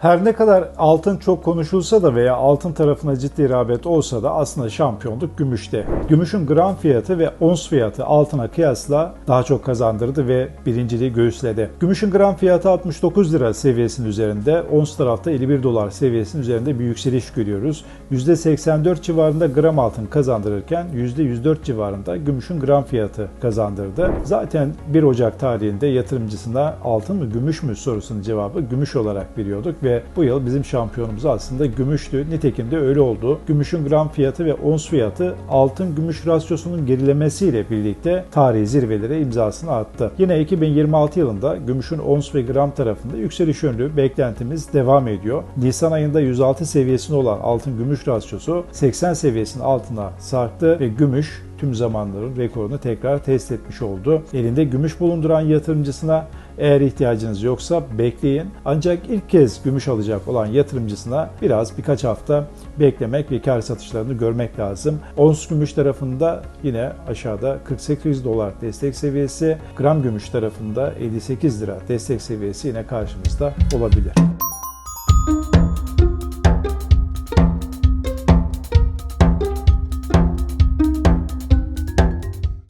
Her ne kadar altın çok konuşulsa da veya altın tarafına ciddi rağbet olsa da aslında şampiyonluk gümüşte. Gümüşün gram fiyatı ve ons fiyatı altına kıyasla daha çok kazandırdı ve birinciliği göğüsledi. Gümüşün gram fiyatı 69 lira seviyesinin üzerinde, ons tarafta 51 dolar seviyesinin üzerinde bir yükseliş görüyoruz. %84 civarında gram altın kazandırırken %104 civarında gümüşün gram fiyatı kazandırdı. Zaten 1 Ocak tarihinde yatırımcısına altın mı gümüş mü sorusunun cevabı gümüş olarak veriyorduk ve bu yıl bizim şampiyonumuz aslında gümüştü. Nitekim de öyle oldu. Gümüşün gram fiyatı ve ons fiyatı altın gümüş rasyosunun gerilemesiyle birlikte tarihi zirvelere imzasını attı. Yine 2026 yılında gümüşün ons ve gram tarafında yükseliş yönlü beklentimiz devam ediyor. Nisan ayında 106 seviyesinde olan altın gümüş rasyosu 80 seviyesinin altına sarktı ve gümüş tüm zamanların rekorunu tekrar test etmiş oldu. Elinde gümüş bulunduran yatırımcısına eğer ihtiyacınız yoksa bekleyin. Ancak ilk kez gümüş alacak olan yatırımcısına biraz birkaç hafta beklemek ve kar satışlarını görmek lazım. Ons gümüş tarafında yine aşağıda 48 dolar destek seviyesi, gram gümüş tarafında 58 lira destek seviyesi yine karşımızda olabilir.